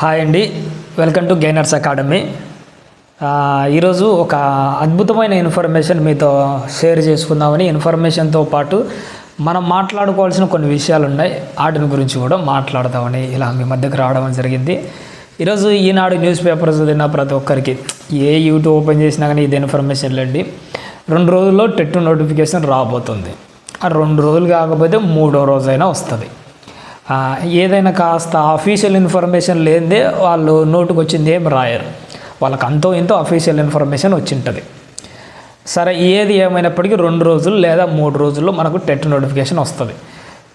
Hi అండి. Welcome to Gainers Academy. ఈరోజు ఒక అద్భుతమైన ఇన్ఫర్మేషన్ మీతో షేర్ చేసుకుందామని ఇన్ఫర్మేషన్తో పాటు మనం మాట్లాడుకోవాల్సిన కొన్ని విషయాలు ఉన్నాయి వాటిని గురించి కూడా మాట్లాడదామని ఇలా మీ మధ్యకు రావడం జరిగింది. ఈరోజు ఈనాడు న్యూస్ పేపర్స్ చదివిన ప్రతి ఒక్కరికి ఏ యూట్యూబ్ ఓపెన్ చేసినా కానీ ఇది ఇన్ఫర్మేషన్ లేండి. రెండు రోజుల్లో టెట్ నోటిఫికేషన్ రాబోతుంది. ఆ రెండు రోజులు కాకపోతే మూడో రోజైనా వస్తుంది. ఏదైనా కాస్త అఫీషియల్ ఇన్ఫర్మేషన్ లేనిదే వాళ్ళు నోటుకు వచ్చింది ఏం రాయరు. వాళ్ళకి అంతో ఇంతో అఫీషియల్ ఇన్ఫర్మేషన్ వచ్చింటుంది. సరే ఏది ఏమైనప్పటికీ రెండు రోజులు లేదా మూడు రోజుల్లో మనకు టెట్ నోటిఫికేషన్ వస్తుంది.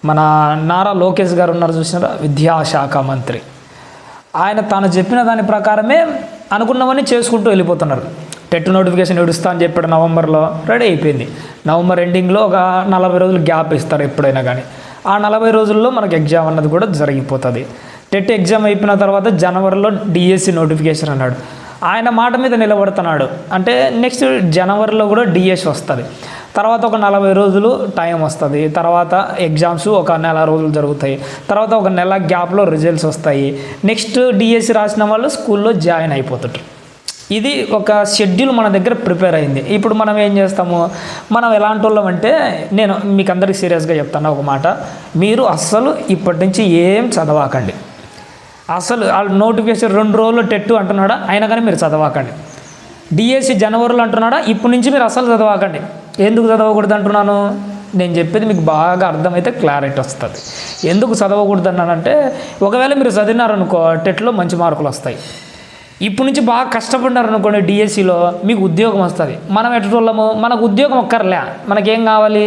మన నారా లోకేష్ గారు ఉన్నారు చూసినారా? విద్యాశాఖ మంత్రి. ఆయన తాను చెప్పిన దాని ప్రకారమే అనుకున్నవన్నీ చేసుకుంటూ వెళ్ళిపోతున్నారు. టెట్ నోటిఫికేషన్ ఇడుస్తా అని చెప్పాడు నవంబర్లో. రెడీ అయిపోయింది. నవంబర్ ఎండింగ్లో ఒక నలభై రోజులు గ్యాప్ ఇస్తారు ఎప్పుడైనా కానీ. ఆ నలభై రోజుల్లో మనకు ఎగ్జామ్ అన్నది కూడా జరిగిపోతుంది. టెట్ ఎగ్జామ్ అయిపోయిన తర్వాత జనవరిలో డిఎస్సి నోటిఫికేషన్ అన్నాడు. ఆయన మాట మీద నిలబడుతున్నాడు. అంటే నెక్స్ట్ జనవరిలో కూడా డిఎస్ వస్తుంది. తర్వాత ఒక నలభై రోజులు టైం వస్తుంది. తర్వాత ఎగ్జామ్స్ ఒక నెల రోజులు జరుగుతాయి. తర్వాత ఒక నెల గ్యాప్లో రిజల్ట్స్ వస్తాయి. నెక్స్ట్ డిఎస్సి రాసిన వాళ్ళు స్కూల్లో జాయిన్ అయిపోతుంటారు ఇది ఒక షెడ్యూల్ మన దగ్గర ప్రిపేర్ అయింది. ఇప్పుడు మనం ఏం చేస్తాము? మనం ఎలాంటి వాళ్ళం అంటే నేను మీకు అందరికీ సీరియస్గా చెప్తాను ఒక మాట. మీరు అస్సలు ఇప్పటి నుంచి ఏం చదవకండి. అసలు వాళ్ళు నోటిఫికేషన్ రెండు రోజులు టెట్టు అంటున్నాడా? అయినా కానీ మీరు చదవకండి. డిఎస్సి జనవరిలో అంటున్నాడా? ఇప్పటి నుంచి మీరు అసలు చదవకండి. ఎందుకు చదవకూడదు అంటున్నాను? నేను చెప్పేది మీకు బాగా అర్థమైతే క్లారిటీ వస్తుంది. ఎందుకు చదవకూడదు అన్నానంటే ఒకవేళ మీరు చదివినారనుకో టెట్లో మంచి మార్కులు వస్తాయి. ఇప్పుడు నుంచి బాగా కష్టపడినారు అనుకోండి డిఎస్సిలో మీకు ఉద్యోగం వస్తుంది. మనం ఎటువల్లము మనకు ఉద్యోగం ఒక్కర్లే. మనకేం కావాలి?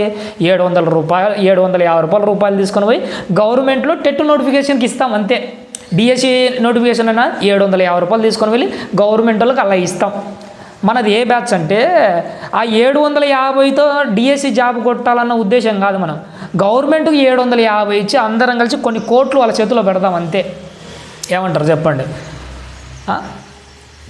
ఏడు వందల రూపాయలు ఏడు వందల యాభై రూపాయల రూపాయలు తీసుకొని పోయి గవర్నమెంట్లో టెట్ నోటిఫికేషన్కి ఇస్తాం అంతే. డిఎస్సి నోటిఫికేషన్ అయినా ఏడు వందల యాభై రూపాయలు తీసుకొని వెళ్ళి గవర్నమెంట్ వాళ్ళకి అలా ఇస్తాం. మనది ఏ బ్యాచ్ అంటే ఆ ఏడు వందల యాభైతో డిఎస్సి జాబ్ కొట్టాలన్న ఉద్దేశం కాదు మనం. గవర్నమెంట్కి ఏడు వందల యాభై ఇచ్చి అందరం కలిసి కొన్ని కోట్లు వాళ్ళ చేతిలో పెడదాం అంతే. ఏమంటారు చెప్పండి?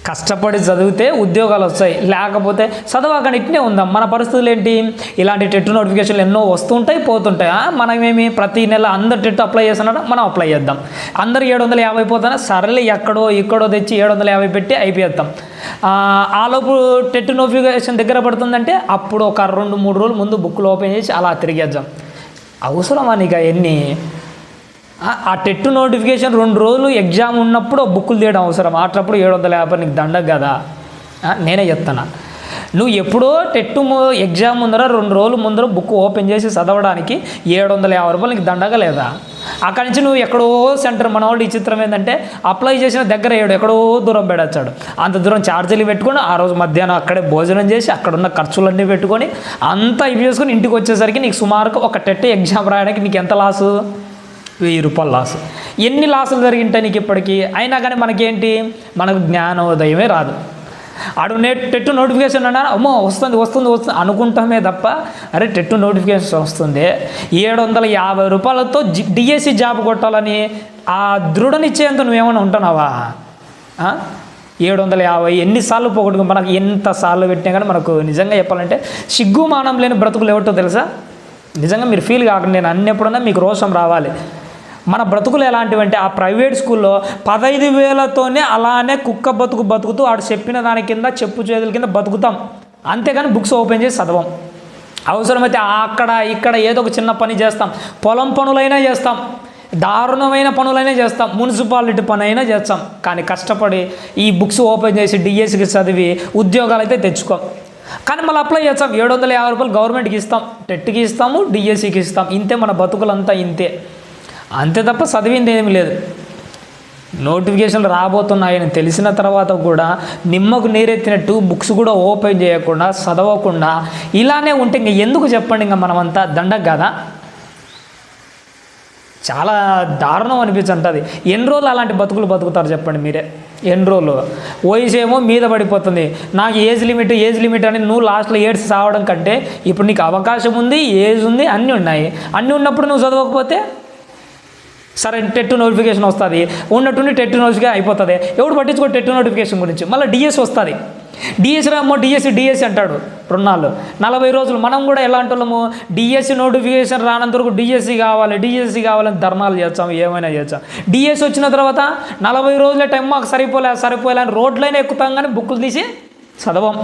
కష్టపడి చదివితే ఉద్యోగాలు వస్తాయి. లేకపోతే చదవకని ఇట్నే ఉందాం. మన పరిస్థితులు ఏంటి? ఇలాంటి టెట్ నోటిఫికేషన్లు ఎన్నో వస్తుంటాయి పోతుంటాయి. మనమేమి ప్రతి నెల అందరు టెట్ అప్లై చేస్తున్నాడు? మనం అప్లై చేద్దాం. అందరు ఏడు వందల యాభై పోతున్నా సరేలే ఎక్కడో ఇక్కడో తెచ్చి ఏడు వందల యాభై పెట్టి అయిపోయేద్దాం. ఆలోపు టెట్ నోటిఫికేషన్ దగ్గర పడుతుందంటే అప్పుడు ఒక రెండు మూడు రోజులు ముందు బుక్లు ఓపెన్ చేసి అలా తిరిగేద్దాం. అవసరమా నీకు అవన్నీ ఆ- టెట్ నోటిఫికేషన్ రెండు రోజులు ఎగ్జామ్ ఉన్నప్పుడు బుక్కులు తీయడం అవసరం. అట్లప్పుడు ఏడు వందల యాభై నీకు దండగ కదా. నేనే చెప్తాను నువ్వు ఎప్పుడో టెట్టు ఎగ్జామ్ ముందర రెండు రోజులు ముందర బుక్ ఓపెన్ చేసి చదవడానికి ఏడు వందల యాభై రూపాయలు నీకు దండగ లేదా? అక్కడి నుంచి నువ్వు ఎక్కడో సెంటర్ మన వాళ్ళు ఈ చిత్రం ఏంటంటే అప్లై చేసిన దగ్గర ఏడు ఎక్కడో దూరం పెడచ్చాడు అంత దూరం ఛార్జీలు పెట్టుకొని ఆ రోజు మధ్యాహ్నం అక్కడే భోజనం చేసి అక్కడ ఉన్న ఖర్చులన్నీ పెట్టుకొని అంతా ఇవి చేసుకొని ఇంటికి వచ్చేసరికి నీకు సుమారుగా ఒక టెట్ ఎగ్జామ్ రాయడానికి నీకు ఎంత లాసు? వెయ్యి రూపాయలు లాస్ ఎన్ని లాసులు జరిగింటాయి నీకు ఇప్పటికీ? అయినా కానీ మనకేంటి? మనకు జ్ఞానోదయమే రాదు. ఆడు నే టెట్టు నోటిఫికేషన్ అన్నా అమ్మో వస్తుంది వస్తుంది వస్తుంది అనుకుంటామే తప్ప అరే టెట్టు నోటిఫికేషన్ వస్తుంది. ఏడు వందల యాభై రూపాయలతో డిఎస్సి జాబ్ కొట్టాలని ఆ దృఢ నిశ్చయంతో నువ్వేమైనా ఉంటున్నావా? ఏడు వందల యాభై ఎన్నిసార్లు పోగొట్టుకు మనకు ఎంతసార్లు పెట్టినా కానీ మనకు నిజంగా చెప్పాలంటే సిగ్గు మానం లేని బ్రతుకులు ఏమిటో తెలుసా? నిజంగా మీరు ఫీల్ కాకుండా నేను అన్నెప్పుడన్నా మీకు రోషం రావాలి. మన బ్రతుకులు ఎలాంటివంటే ఆ ప్రైవేట్ స్కూల్లో పదహైదు వేలతోనే అలానే కుక్క బతుకు బతుకుతూ ఆడు చెప్పిన దాని కింద చెప్పు చేతుల కింద బతుకుతాం. అంతేగాని బుక్స్ ఓపెన్ చేసి చదవం. అవసరమైతే అక్కడ ఇక్కడ ఏదో ఒక చిన్న పని చేస్తాం. పొలం పనులైనా చేస్తాం. దారుణమైన పనులైనా చేస్తాం. మున్సిపాలిటీ పని అయినా చేస్తాం. కానీ కష్టపడి ఈ బుక్స్ ఓపెన్ చేసి డిఎస్సికి చదివి ఉద్యోగాలు అయితే తెచ్చుకోం. కానీ మళ్ళీ అప్లై చేస్తాం. ఏడు వందల యాభై రూపాయలు గవర్నమెంట్కి ఇస్తాం. టెట్కి ఇస్తాము డిఎస్సికి ఇస్తాం. ఇంతే మన బతుకులంతా ఇంతే. అంతే తప్ప చదివింది ఏమి లేదు. నోటిఫికేషన్లు రాబోతున్నాయని తెలిసిన తర్వాత కూడా నిమ్మకు నీరెత్తినట్టు బుక్స్ కూడా ఓపెన్ చేయకుండా చదవకుండా ఇలానే ఉంటే ఇంక ఎందుకు చెప్పండి ఇంకా మనమంతా? దండగ కదా చాలా దారుణం అనిపించంటుంది. ఎన్ని రోజులు అలాంటి బతుకులు బతుకుతారు చెప్పండి మీరే? ఎన్ని రోజులు? వయసు ఏమో మీద పడిపోతుంది. నాకు ఏజ్ లిమిట్ ఏజ్ లిమిట్ అని నువ్వు లాస్ట్లో ఏడ్స్ సావడం కంటే ఇప్పుడు నీకు అవకాశం ఉంది ఏజ్ ఉంది అన్నీ ఉన్నాయి. అన్నీ ఉన్నప్పుడు నువ్వు చదవకపోతే? సరే టెట్ నోటిఫికేషన్ వస్తుంది. ఉన్నట్టుండి టెట్ నోటిఫికేషన్ అయిపోతుంది. ఎవడు పట్టించుకో టెట్ నోటిఫికేషన్ గురించి? మళ్ళీ డిఎస్ వస్తుంది. డిఎస్ రామ్మో డిఎస్సి డిఎస్సి అంటాడు రుణాలు నలభై రోజులు మనం కూడా ఎలాంటి వాళ్ళము డిఎస్సి నోటిఫికేషన్ రానంత వరకు డిఎస్సి కావాలి డిఎస్సి కావాలని ధర్నాలు చేస్తాం ఏమైనా చేస్తాం. డిఎస్సి వచ్చిన తర్వాత నలభై రోజుల టైం మాకు సరిపోలే సరిపోలే అని రోడ్లైనా ఎక్కుతాం కానీ బుక్కులు తీసి చదవం.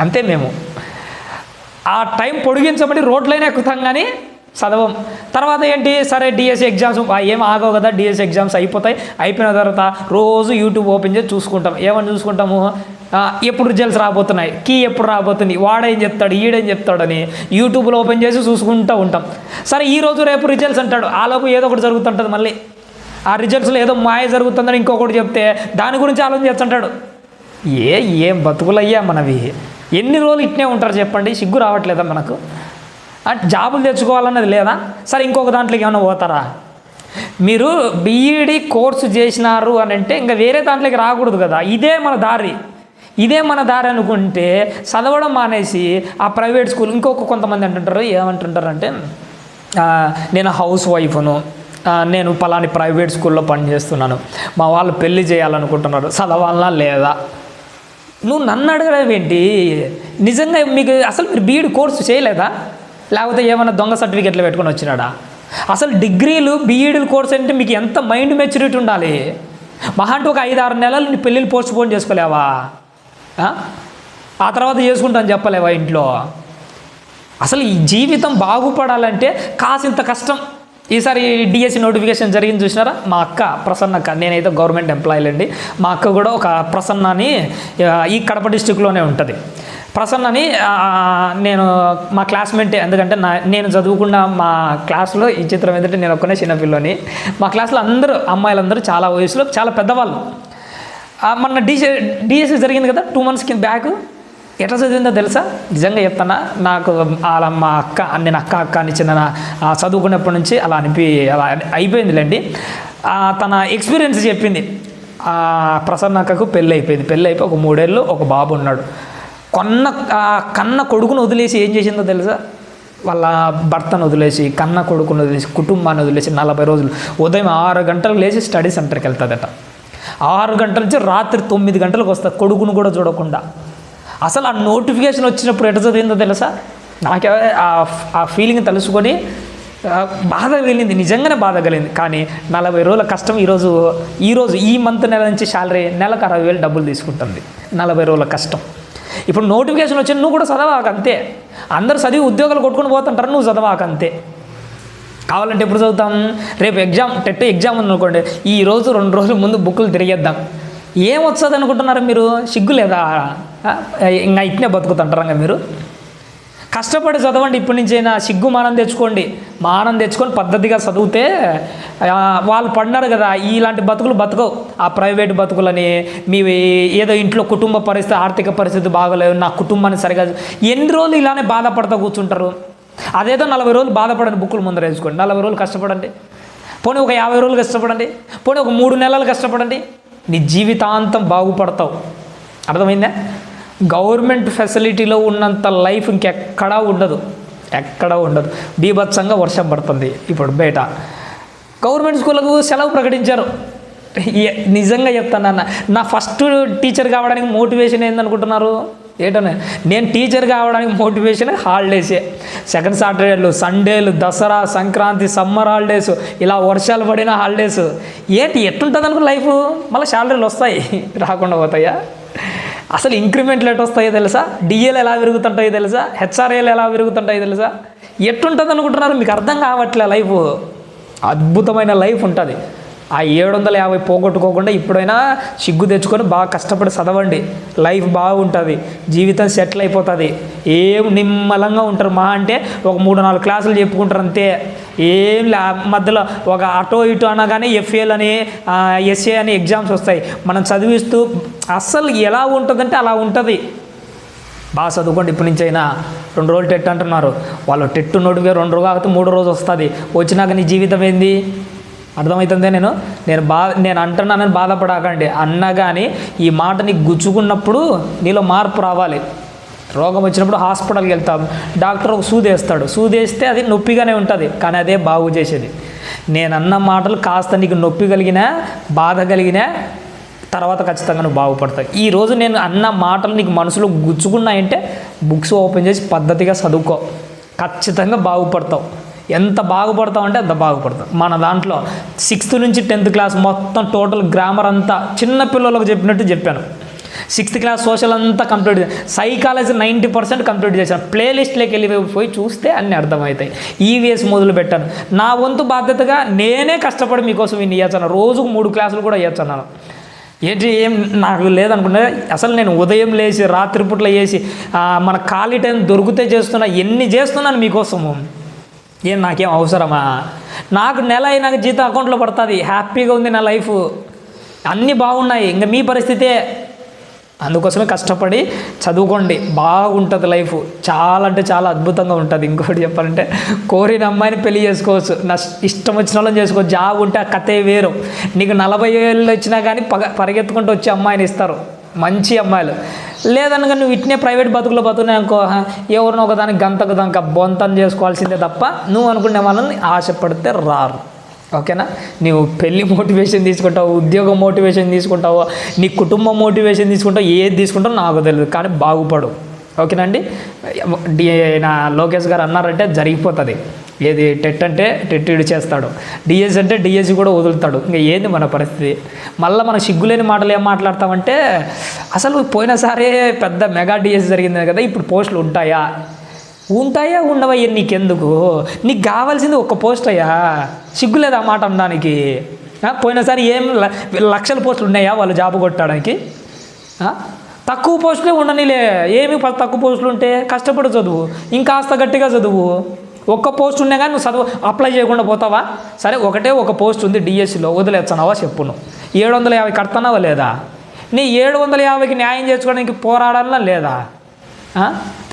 అంతే మేము. ఆ టైం పొడిగించబడి రోడ్లైనా ఎక్కుతాం కానీ చదవం. తర్వాత ఏంటి? సరే డిఎస్సి ఎగ్జామ్స్ ఏం ఆగవు కదా డిఎస్సి ఎగ్జామ్స్ అయిపోతాయి. అయిపోయిన తర్వాత రోజు యూట్యూబ్ ఓపెన్ చేసి చూసుకుంటాం. ఏమని చూసుకుంటాము? ఎప్పుడు రిజల్ట్స్ రాబోతున్నాయి? కీ ఎప్పుడు రాబోతుంది? వాడేం చెప్తాడు? ఈడేం చెప్తాడని యూట్యూబ్లో ఓపెన్ చేసి చూసుకుంటూ ఉంటాం. సరే ఈ రోజు రేపు రిజల్ట్స్ అంటాడు. ఆలోపు ఏదో ఒకటి జరుగుతుంటుంది మళ్ళీ. ఆ రిజల్ట్స్లో ఏదో మాయ జరుగుతుందని ఇంకొకటి చెప్తే దాని గురించి ఆలోచన చేస్తుంటాడు. ఏ ఏం బతుకులయ్యా మనవి? ఎన్ని రోజులు ఇట్నే ఉంటారు చెప్పండి? సిగ్గు రావట్లేదా మనకు? అంటే జాబులు తెచ్చుకోవాలన్నది లేదా? సరే ఇంకొక దాంట్లోకి ఏమైనా పోతారా? మీరు బీఈడి కోర్సు చేసినారు అని అంటే ఇంకా వేరే దాంట్లోకి రాకూడదు కదా. ఇదే మన దారి. ఇదే మన దారి అనుకుంటే చదవడం మానేసి ఆ ప్రైవేట్ స్కూల్ ఇంకొక కొంతమంది అంటుంటారు ఏమంటుంటారు అంటే నేను హౌస్ వైఫ్ను నేను పలాని ప్రైవేట్ స్కూల్లో పనిచేస్తున్నాను మా వాళ్ళు పెళ్ళి చేయాలనుకుంటున్నారు. చదవాలన్నా లేదా? నువ్వు నన్ను అడగడం ఏంటి? నిజంగా మీకు అసలు మీరు బీఈడి కోర్సు చేయలేదా? లేకపోతే ఏమైనా దొంగ సర్టిఫికెట్లు పెట్టుకొని వచ్చినాడా? అసలు డిగ్రీలు బీఈడీలు కోర్స్ అంటే మీకు ఎంత మైండ్ మెచ్యూరిటీ ఉండాలి? మహా అంటే ఒక ఐదు ఆరు నెలలు నీ పెళ్ళిళ్ళు పోస్ట్ పోన్ చేసుకోలేవా? ఆ? తర్వాత చేసుకుంటాను చెప్పలేవా ఇంట్లో? అసలు ఈ జీవితం బాగుపడాలంటే కాసింత కష్టం. ఈసారి డిఎస్సి నోటిఫికేషన్ జరిగింది చూసినారా? మా అక్క ప్రసన్న అక్క నేనైతే గవర్నమెంట్ ఎంప్లాయీలండి. మా అక్క కూడా ఒక ప్రసన్న అని ఈ కడప డిస్టిక్లోనే ఉంటుంది. ప్రసన్నని నేను మా క్లాస్మేట్ ఎందుకంటే నా నేను చదువుకున్న మా క్లాస్లో ఈ చిత్రం ఏంటంటే నేను ఒక్కనే చిన్నపిల్లని మా క్లాస్లో అందరూ అమ్మాయిలందరూ చాలా వయసులో చాలా పెద్దవాళ్ళు. మొన్న డిసి డిఎస్సి జరిగింది కదా టూ మంత్స్ కింద బ్యాక్. ఎట్లా చదివిందో తెలుసా? నిజంగా చెప్తానా నాకు అలా మా అక్క నేను అక్క అక్క అని చిన్న చదువుకున్నప్పటి నుంచి అలా అనిపి అలా అయిపోయిందిలేండి. తన ఎక్స్పీరియన్స్ చెప్పింది. ప్రసన్న అక్కకు పెళ్ళి అయిపోయింది పెళ్ళి అయిపోయి ఒక మూడేళ్ళు ఒక బాబు ఉన్నాడు. కొన్న కన్న కొడుకును వదిలేసి ఏం చేసిందో తెలుసా? వాళ్ళ భర్తను వదిలేసి కన్న కొడుకును వదిలేసి కుటుంబాన్ని వదిలేసి నలభై రోజులు. ఉదయం ఆరు గంటలకు లేచి స్టడీ సెంటర్కి వెళ్తుందట. ఆరు గంటల నుంచి రాత్రి తొమ్మిది గంటలకు వస్తుంది కొడుకును కూడా చూడకుండా. అసలు ఆ నోటిఫికేషన్ వచ్చినప్పుడు ఎట చదివిందో తెలుసా? నాకే ఆ- ఫీలింగ్ తెలుసుకొని బాధ కలిగింది నిజంగానే బాధ కలిగింది. కానీ నలభై రోజుల కష్టం ఈరోజు ఈరోజు ఈ మంత్ నెల నుంచి శాలరీ నెలకు అరవై వేలు డబ్బులు తీసుకుంటుంది. నలభై రోజుల కష్టం. ఇప్పుడు నోటిఫికేషన్ వచ్చి నువ్వు కూడా చదవాక అంతే. అందరు చదివి ఉద్యోగాలు కొట్టుకొని పోతుంటారు నువ్వు చదవాక అంతే. కావాలంటే ఎప్పుడు చదువుతాం? రేపు ఎగ్జామ్ టెట్ ఎగ్జామ్ ఉంది అనుకోండి ఈ రోజు రెండు రోజుల ముందు బుక్కులు తిరిగేద్దాం. ఏం వస్తుంది అనుకుంటున్నారు మీరు? సిగ్గు లేదా? ఇంకా ఇట్నే బతుకుతుంటారంగా మీరు? కష్టపడి చదవండి. ఇప్పటి నుంచైనా సిగ్గు మానం తెచ్చుకోండి. మానం తెచ్చుకొని పద్ధతిగా చదివితే వాళ్ళు పడినారు కదా ఇలాంటి బతుకులు బతకవు. ఆ ప్రైవేట్ బతుకులని మీ ఏదో ఇంట్లో కుటుంబ పరిస్థితి ఆర్థిక పరిస్థితి బాగోలేదు నా కుటుంబాన్ని సరిగా ఎన్ని రోజులు ఇలానే బాధపడతా కూర్చుంటారు? అదేదో నలభై రోజులు బాధపడండి బుక్కులు ముందర వేసుకోండి. నలభై రోజులు కష్టపడండి. పోనీ ఒక యాభై రోజులు కష్టపడండి. పోనీ ఒక మూడు నెలలు కష్టపడండి. నీ జీవితాంతం బాగుపడతావు. అర్థమైందా? గవర్నమెంట్ ఫెసిలిటీలో ఉన్నంత లైఫ్ ఇంకెక్కడా ఉండదు. ఎక్కడా ఉండదు. బీభత్సంగా వర్షం పడుతుంది ఇప్పుడు బయట. గవర్నమెంట్ స్కూళ్ళకు సెలవు ప్రకటించారు. ఏ- నిజంగా చెప్తాను అన్న నా ఫస్ట్ టీచర్ కావడానికి మోటివేషన్ ఏందనుకుంటున్నారు? ఏటనే? నేను టీచర్ కావడానికి మోటివేషన్ హాలిడేసే. సెకండ్ సాటర్డేలు సండేలు దసరా సంక్రాంతి సమ్మర్ హాలిడేస్ ఇలా వర్షాలు పడిన హాలిడేస్. ఏంటి ఎట్లుంటుంది అనుకో లైఫ్? మళ్ళీ శాలరీలు వస్తాయి. రాకుండా పోతాయా? అసలు ఇంక్రిమెంట్లు ఎట్ వస్తాయో తెలుసా? డిఏలు ఎలా పెరుగుతుంటాయో తెలుసా? హెచ్ఆర్ఏలు ఎలా పెరుగుతుంటాయో తెలుసా? ఎట్టుంటుంది అనుకుంటున్నారు? మీకు అర్థం కావట్లే లైఫ్. అద్భుతమైన లైఫ్ ఉంటుంది. ఆ ఏడు వందల యాభై పోగొట్టుకోకుండా ఇప్పుడైనా సిగ్గు తెచ్చుకొని బాగా కష్టపడి చదవండి. లైఫ్ బాగుంటుంది. జీవితం సెటిల్ అయిపోతుంది. ఏం నిమ్మలంగా ఉంటారు. మా అంటే ఒక మూడు నాలుగు క్లాసులు చెప్పుకుంటారు అంతే. ఏం మధ్యలో ఒక అటో ఇటో అనగానే ఎఫ్ఏలు అని ఎస్ఏ అని ఎగ్జామ్స్ వస్తాయి. మనం చదివిస్తూ అస్సలు ఎలా ఉంటుందంటే అలా ఉంటుంది. బాగా చదువుకోండి ఇప్పటి నుంచి అయినా రెండు రోజులు టెట్ అంటున్నారు. వాళ్ళు టెట్ నోటిఫికే రెండు రోజులు కాకపోతే మూడో రోజు వస్తుంది. వచ్చినాక నీ జీవితం ఏంది? అర్థమవుతుందే నేను? నేను బా నేను అంటున్నానని బాధపడకండి. అన్నా కానీ ఈ మాట నీకు గుచ్చుకున్నప్పుడు నీలో మార్పు రావాలి. రోగం వచ్చినప్పుడు హాస్పిటల్కి వెళ్తాం. డాక్టర్ ఒక సూదేస్తాడు సూదేస్తే అది నొప్పిగానే ఉంటుంది. కానీ అదే బాగు చేసేది. నేను అన్న మాటలు కాస్త నీకు నొప్పి కలిగినా బాధ కలిగినా తర్వాత ఖచ్చితంగా నువ్వు బాగుపడతావు. ఈ రోజు నేను అన్న మాటలు నీకు మనసులో గుచ్చుకున్నాయంటే బుక్స్ ఓపెన్ చేసి పద్ధతిగా చదువుకో. ఖచ్చితంగా బాగుపడతావు. ఎంత బాగుపడతావు అంటే అంత బాగుపడతావు. మన దాంట్లో సిక్స్త్ నుంచి టెన్త్ క్లాస్ మొత్తం టోటల్ గ్రామర్ అంతా చిన్న పిల్లలకు చెప్పినట్టు చెప్పాను. సిక్స్త్ క్లాస్ సోషల్ అంతా complete psychology ninety percent complete చేశాను. ప్లేలిస్ట్లోకి వెళ్ళి పోయి చూస్తే అన్నీ అర్థమవుతాయి. ఈవీఎస్ మొదలు పెట్టాను. నా వంతు బాధ్యతగా నేనే కష్టపడి మీకోసం ఇన్ని ఇవ్వచ్చాను రోజుకు మూడు క్లాసులు కూడా ఇవ్వచ్చున్నాను ఏంటి ఏం నాకు లేదనుకుంటే అసలు నేను ఉదయం లేచి రాత్రిపూట్ల వేసి మన ఖాళీ టైం దొరికితే చేస్తున్నా ఎన్ని చేస్తున్నాను మీకోసము? ఏం నాకేం అవసరమా? నాకు నెల అయినాక జీతం అకౌంట్లో పడుతుంది. హ్యాపీగా ఉంది నా లైఫ్. అన్నీ బాగున్నాయి. ఇంకా మీ పరిస్థితే అందుకోసమే కష్టపడి చదువుకోండి. బాగుంటుంది లైఫ్. చాలా అంటే చాలా అద్భుతంగా ఉంటుంది. ఇంకోటి చెప్పాలంటే కోరిన అమ్మాయిని పెళ్ళి చేసుకోవచ్చు. నా ఇష్టం వచ్చిన వాళ్ళని చేసుకోవచ్చు. జాబ్ ఉంటే ఆ కథే వేరు. నీకు నలభై ఏళ్ళు వచ్చినా కానీ పగ పరిగెత్తుకుంటూ వచ్చే అమ్మాయిని ఇస్తారు. మంచి అమ్మాయిలు. లేదనగా నువ్వు ఇట్నే ప్రైవేట్ బతుకులు బతుకున్నాయి అనుకో ఎవరినో ఒకదానికి గంతకు దానికి బొంతం చేసుకోవాల్సిందే తప్ప నువ్వు అనుకునే వాళ్ళని ఆశపడితే రారు. ఓకేనా? నీవు పెళ్ళి మోటివేషన్ తీసుకుంటావు ఉద్యోగం మోటివేషన్ తీసుకుంటావు నీ కుటుంబం మోటివేషన్ తీసుకుంటావు ఏది తీసుకుంటావు నాకు తెలియదు కానీ బాగుపడు. ఓకేనండి డి నా లోకేష్ గారు అన్నారంటే జరిగిపోతుంది. ఏది టెట్ అంటే టెట్ ఇడి చేస్తాడు. డిఎస్ అంటే డిఎస్సి కూడా వదులుతాడు. ఇంకా ఏంది మన పరిస్థితి? మళ్ళీ మన సిగ్గులేని మాటలు ఏం మాట్లాడతామంటే అసలు పోయినసారే పెద్ద మెగా డిఎస్సి జరిగింది కదా ఇప్పుడు పోస్టులు ఉంటాయా? ఉంటాయా ఉండవయ్యా నీకెందుకు? నీకు కావాల్సింది ఒక్క పోస్ట్ అయ్యా. సిగ్గులేదు ఆ మాట అనడానికి? పోయినసారి ఏం ల- లక్షల పోస్టులు ఉన్నాయా వాళ్ళు జాబ్ కొట్టడానికి? తక్కువ పోస్టులే ఉండనిలే. ఏమి తక్కువ పోస్టులు ఉంటే కష్టపడి చదువు. ఇంకాస్త గట్టిగా చదువు. ఒక్క పోస్ట్ ఉన్నా కానీ నువ్వు చదువు అప్లై చేయకుండా పోతావా? సరే ఒకటే ఒక పోస్ట్ ఉంది డిఎస్సిలో. వదిలేస్తున్నావా చెప్పు నువ్వు ఏడు వందల యాభై కడుతున్నావా లేదా? నీ ఏడు వందల యాభైకి న్యాయం చేసుకోవడానికి పోరాడాలా లేదా?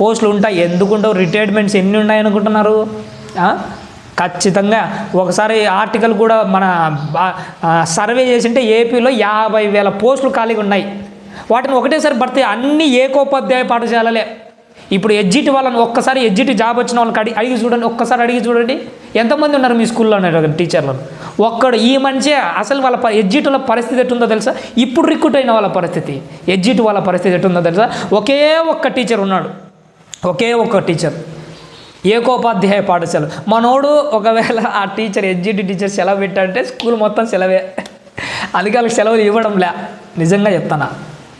పోస్టులు ఉంటాయి. ఎందుకుంటావు రిటైర్మెంట్స్ ఎన్ని ఉన్నాయనుకుంటున్నారు? అనుకుంటున్నారు ఖచ్చితంగా. ఒకసారి ఆర్టికల్ కూడా మన సర్వే చేసింటే ఏపీలో యాభై వేల పోస్టులు ఖాళీగా ఉన్నాయి. వాటిని ఒకటేసారి భర్తీ అన్ని ఏకోపాధ్యాయ పాఠశాలలే. ఇప్పుడు ఎడ్జిట్ వాళ్ళని ఒక్కసారి ఎడ్జిట్ జాబ్ వచ్చిన వాళ్ళకి అడిగి అడిగి చూడండి. ఒక్కసారి అడిగి చూడండి. ఎంతమంది ఉన్నారు మీ స్కూల్లో? ఉన్నారు టీచర్లను. ఒక్కడు ఈ మనిషి అసలు వాళ్ళ ఎగ్జిట్ వాళ్ళ పరిస్థితి ఎట్టుందో తెలుసా? ఇప్పుడు రిక్రూట్ అయిన వాళ్ళ పరిస్థితి. ఎగ్జిట్ వాళ్ళ పరిస్థితి ఎట్టుందో తెలుసా? ఒకే ఒక్క టీచర్ ఉన్నాడు. ఒకే ఒక్క టీచర్ ఏకోపాధ్యాయ పాఠశాల. మనోడు ఒకవేళ ఆ టీచర్ ఎగ్జిట్ టీచర్ సెలవు పెట్టాడంటే స్కూల్ మొత్తం సెలవే. అందుకే వాళ్ళకి సెలవులు ఇవ్వడంలే. నిజంగా చెప్తానా?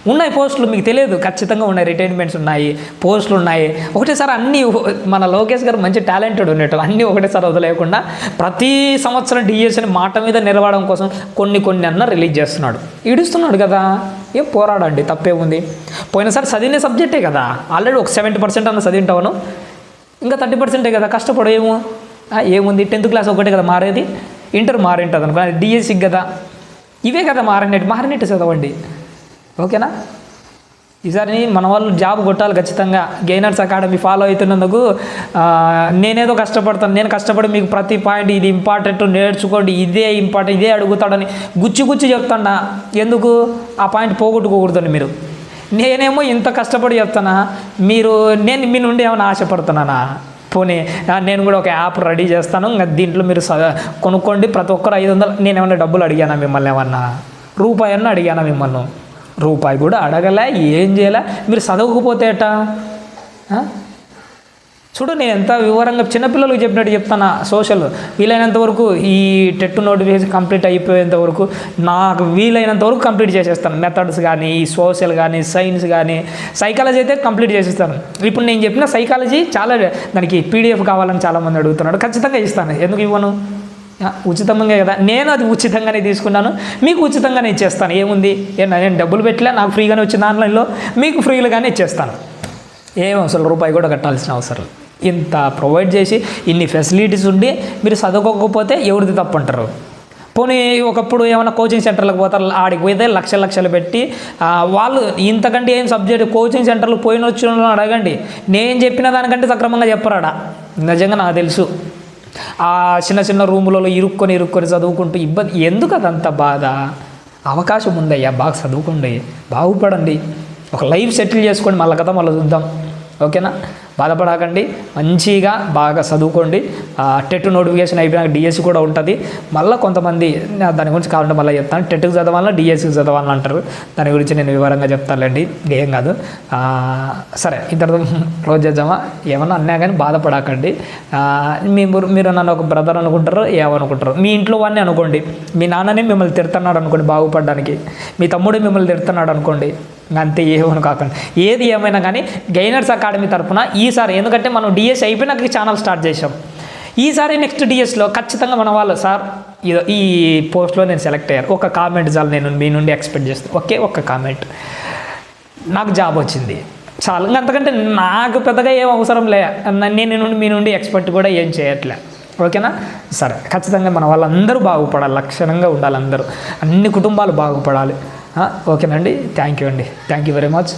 ఉన్నాయి పోస్టులు మీకు తెలియదు. ఖచ్చితంగా ఉన్నాయి రిటైర్మెంట్స్ ఉన్నాయి పోస్టులు ఉన్నాయి. ఒకటేసారి అన్నీ మన లోకేష్ గారు మంచి టాలెంటెడ్ ఉండేటం అన్నీ ఒకటేసారి వదిలేయకుండా ప్రతి సంవత్సరం డిఎస్ని మాట మీద నిలవడం కోసం కొన్ని కొన్ని అన్న రిలీజ్ చేస్తున్నాడు. ఈడుస్తున్నాడు కదా. ఏం పోరాడండి తప్పే ఉంది. పోయినసారి చదివిన సబ్జెక్టే కదా. ఆల్రెడీ ఒక సెవెంటీ పర్సెంట్ అన్న చదివింటావను ఇంకా థర్టీ పర్సెంటే కదా కష్టపడు ఏమో. ఏముంది? టెన్త్ క్లాస్ ఒకటే కదా మారేది. ఇంటర్ మారింటుంది అనుకో డిఎస్సికి కదా. ఇవే కదా మారినట్టు మారినట్టు చదవండి. ఓకేనా? ఈసారి మన వాళ్ళు జాబ్ కొట్టాలి ఖచ్చితంగా. గెయినర్స్ అకాడమీ ఫాలో అవుతున్నందుకు నేనేదో కష్టపడతాను. నేను కష్టపడి మీకు ప్రతి పాయింట్ ఇది ఇంపార్టెంట్ నేర్చుకోండి ఇదే ఇంపార్టెంట్ ఇదే అడుగుతాడని గుచ్చి గుచ్చి చెప్తాడా ఎందుకు? ఆ పాయింట్ పోగొట్టుకోకూడదండి మీరు. నేనేమో ఇంత కష్టపడి చెప్తానా? మీరు నేను మీ నుండి ఏమైనా ఆశపడుతున్నానా? పోనీ నేను కూడా ఒక యాప్ రెడీ చేస్తాను. ఇంకా దీంట్లో మీరు కొనుక్కోండి. ప్రతి ఒక్కరు ఐదు వందలు నేను ఏమైనా డబ్బులు అడిగానా మిమ్మల్ని ఏమన్నా? రూపాయన్నా అడిగానా మిమ్మల్ని? రూపాయి కూడా అడగలే ఏం చేయలే. మీరు చదవకపోతే చూడు నేను ఎంత వివరంగా చిన్నపిల్లలకు చెప్పినట్టు చెప్తాను సోషల్ వీలైనంత వరకు ఈ టెట్ నోటిఫికేషన్ కంప్లీట్ అయిపోయేంత వరకు నాకు వీలైనంత వరకు కంప్లీట్ చేసేస్తాను. మెథడ్స్ కానీ ఈ సోషల్ కానీ సైన్స్ కానీ సైకాలజీ అయితే కంప్లీట్ చేసేస్తాను. ఇప్పుడు నేను చెప్పిన సైకాలజీ చాలా దానికి పీడిఎఫ్ కావాలని చాలామంది అడుగుతున్నాడు ఖచ్చితంగా ఇస్తాను. ఎందుకు ఇవ్వను? ఉచితంగా కదా. నేను అది ఉచితంగానే తీసుకున్నాను. మీకు ఉచితంగానే ఇచ్చేస్తాను. ఏముంది? ఏ- నేను డబ్బులు పెట్టలే నాకు ఫ్రీగానే వచ్చింది ఆన్లైన్లో. మీకు ఫ్రీలుగానే ఇచ్చేస్తాను. ఏం అసలు రూపాయి కూడా కట్టాల్సిన అవసరం ఇంత ప్రొవైడ్ చేసి ఇన్ని ఫెసిలిటీస్ ఉండి మీరు చదువుకోకపోతే ఎవరిది తప్పు అంటారు పోనీ ఒకప్పుడు ఏమైనా కోచింగ్ సెంటర్లకు పోతారు ఆడికి పోతే లక్షలు లక్షలు పెట్టి వాళ్ళు ఇంతకంటే ఏం సబ్జెక్ట్ కోచింగ్ సెంటర్లు పోయిన వచ్చిన అడగండి. నేను చెప్పిన దానికంటే సక్రమంగా చెప్పరాడా? నిజంగా నాకు తెలుసు. ఆ చిన్న చిన్న రూములలో ఇరుక్కొని ఇరుక్కొని చదువుకుంటూ ఇబ్బంది. ఎందుకు అదంత బాధ? అవకాశం ఉందయ్యా బాగా చదువుకోండి బాగుపడండి. ఒక లైఫ్ సెటిల్ చేసుకోండి మళ్ళీ కదా మళ్ళీ చూద్దాం. ఓకేనా? బాధపడకండి. మంచిగా బాగా చదువుకోండి. టెట్ నోటిఫికేషన్ అయిపోయినాక డిఎస్సి కూడా ఉంటుంది. మళ్ళీ కొంతమంది దాని గురించి కావాలంటే మళ్ళీ చెప్తాను. టెట్కి చదవాలన్నా డిఎస్సికి చదవాలని అంటారు. దాని గురించి నేను వివరంగా చెప్తానులేండి. ఏం కాదు. సరే ఇంతటితో క్లోజ్ చేద్దామా? ఏమన్నా అన్నా కానీ బాధపడకండి. మీ మీరు- నన్ను ఒక బ్రదర్ అనుకుంటారు ఏమనుకుంటారు మీ ఇంట్లో వాడిని అనుకోండి. మీ నాన్ననే మిమ్మల్ని తిడుతున్నాడు అనుకోండి బాగుపడడానికి. మీ తమ్ముడే మిమ్మల్ని తిడుతున్నాడు అనుకోండి. అంతే ఏమని కాకుండా. ఏది ఏమైనా కానీ గైనర్స్ అకాడమీ తరఫున ఈసారి ఎందుకంటే మనం డిఎస్ అయిపోయినాక ఛానల్ స్టార్ట్ చేసాం ఈసారి నెక్స్ట్ డిఎస్లో ఖచ్చితంగా మన వాళ్ళు సార్ ఇదో ఈ పోస్ట్లో నేను సెలెక్ట్ అయ్యారు ఒక కామెంట్ చాలు నేను మీ నుండి ఎక్స్పెక్ట్ చేస్తాను ఒకే ఒక్క కామెంట్. నాకు జాబ్ వచ్చింది. చాలు. ఇంకా అంతకంటే నాకు పెద్దగా ఏం అవసరం లే. నేను నుండి మీ నుండి ఎక్స్పెక్ట్ కూడా ఏం చేయట్లే. ఓకేనా? సరే. ఖచ్చితంగా మన వాళ్ళందరూ బాగుపడాలి. లక్షణంగా ఉండాలి అందరూ. అన్ని కుటుంబాలు బాగుపడాలి. ఓకేనండి థ్యాంక్ యూ అండి. Thank you very much.